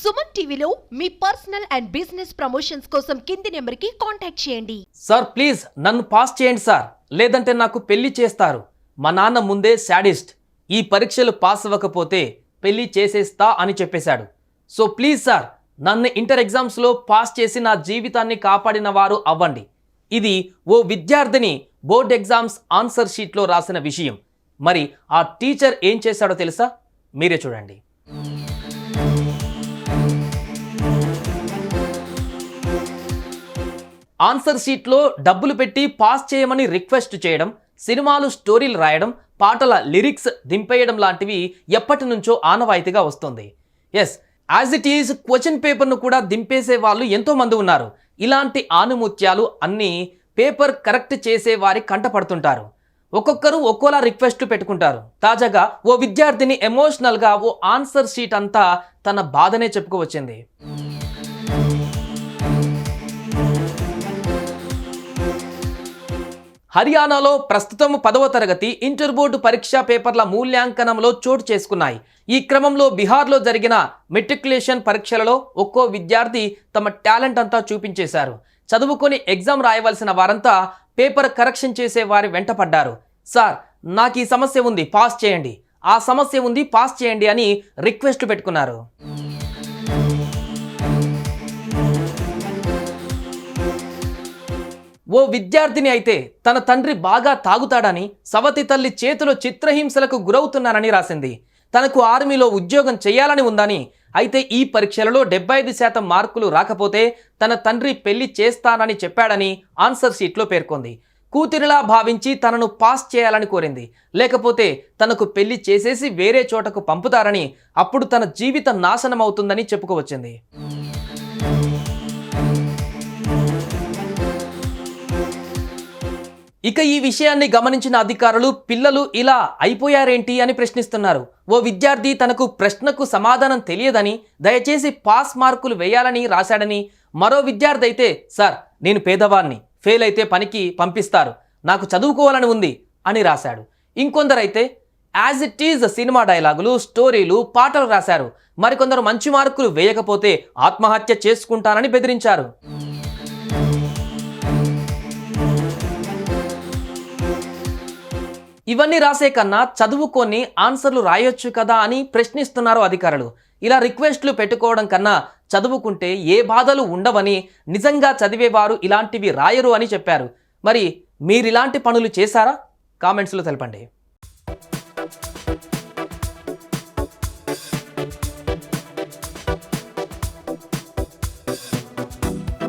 సుమన్ టీవీలో మీ personal and business promotions కోసం కింది నెంబర్కి కాంటాక్ట్ చేయండి. సార్ ప్లీజ్ నన్ను పాస్ చేయండి సార్. లేదంటే నాకు పెళ్ళి చేస్తారు. మా నాన్న ముందే శాడిస్ట్. ఈ పరీక్షలు పాస్ అవ్వకపోతే పెళ్ళి చేసేస్తా అని చెప్పేశాడు. సో ప్లీజ్ సార్ నన్ను ఇంటర్ ఎగ్జామ్స్లో పాస్ చేసి నా జీవితాన్ని కాపాడిన వారు అవ్వండి. ఇది ఓ విద్యార్థిని బోర్డ్ ఎగ్జామ్స్ ఆన్సర్ షీట్లో రాసిన విషయం. మరి ఆ టీచర్ ఏం చేశాడో తెలుసా? మీరే చూడండి. ఆన్సర్ షీట్లో డబ్బులు పెట్టి పాస్ చేయమని రిక్వెస్ట్ చేయడం సినిమాలు స్టోరీలు రాయడం పాటల లిరిక్స్ దింపేయడం లాంటివి ఎప్పటి నుంచో ఆనవాయితీగా వస్తుంది. Yes as it is question పేపర్ను కూడా దింపేసే వాళ్ళు ఎంతోమంది ఉన్నారు. ఇలాంటి ఆనుముత్యాలు అన్నీ పేపర్ కరెక్ట్ చేసే వారి కంటపడుతుంటారు. ఒక్కొక్కరు ఒక్కోలా రిక్వెస్ట్ పెట్టుకుంటారు. తాజాగా ఓ విద్యార్థిని ఎమోషనల్గా ఓ ఆన్సర్ షీట్ అంతా తన బాధనే చెప్పుకోవచ్చింది. హర్యానాలో ప్రస్తుతం పదవ తరగతి ఇంటర్ బోర్డు పరీక్షా పేపర్ల మూల్యాంకనంలో చోటు చేసుకున్నాయి. ఈ క్రమంలో బీహార్లో జరిగిన మెట్రికులేషన్ పరీక్షలలో ఒక్కో విద్యార్థి తమ టాలెంట్ అంతా చూపించేశారు. చదువుకొని ఎగ్జామ్ రాయవలసిన వారంతా పేపర్ కరెక్షన్ చేసే వారి వెంట పడ్డారు సార్ నాకు ఈ సమస్య ఉంది పాస్ చేయండి. ఆ సమస్య ఉంది పాస్ చేయండి అని రిక్వెస్ట్ పెట్టుకున్నారు. ఓ విద్యార్థిని అయితే తన తండ్రి బాగా తాగుతాడని సవతి తల్లి చేతిలో చిత్రహింసలకు గురవుతున్నానని రాసింది. తనకు ఆర్మీలో ఉద్యోగం చేయాలని ఉందని అయితే ఈ పరీక్షలలో డెబ్బై ఐదు శాతం మార్కులు రాకపోతే తన తండ్రి పెళ్ళి చేస్తానని చెప్పాడని ఆన్సర్ షీట్లో పేర్కొంది. కూతురిలా భావించి తనను పాస్ చేయాలని కోరింది. లేకపోతే తనకు పెళ్ళి చేసేసి వేరే చోటకు పంపుతారని అప్పుడు తన జీవితం నాశనం అవుతుందని చెప్పుకోవచ్చింది. ఇక ఈ విషయాన్ని గమనించిన అధికారులు పిల్లలు ఇలా అయిపోయారేంటి అని ప్రశ్నిస్తున్నారు. ఓ విద్యార్థి తనకు ప్రశ్నకు సమాధానం తెలియదని దయచేసి పాస్ మార్కులు వేయాలని రాశాడని మరో విద్యార్థి అయితే సార్ నేను పేదవాణ్ణి ఫెయిల్ అయితే పనికి పంపిస్తారు నాకు చదువుకోవాలని ఉంది అని రాశాడు. ఇంకొందరైతే యాజ్ ఇట్ ఈజ్ సినిమా డైలాగులు స్టోరీలు పాటలు రాశారు మరికొందరు మంచి మార్కులు వేయకపోతే ఆత్మహత్య చేసుకుంటానని బెదిరించారు. ఇవన్నీ రాసే కన్నా చదువుకొని ఆన్సర్లు రాయొచ్చు కదా అని ప్రశ్నిస్తున్నారు అధికారులు. ఇలా రిక్వెస్ట్లు పెట్టుకోవడం కన్నా చదువుకుంటే ఏ బాధలు ఉండవని నిజంగా చదివేవారు ఇలాంటివి రాయరు అని చెప్పారు. మరి మీరు ఇలాంటి పనులు చేశారా? కామెంట్స్లో తెలపండి.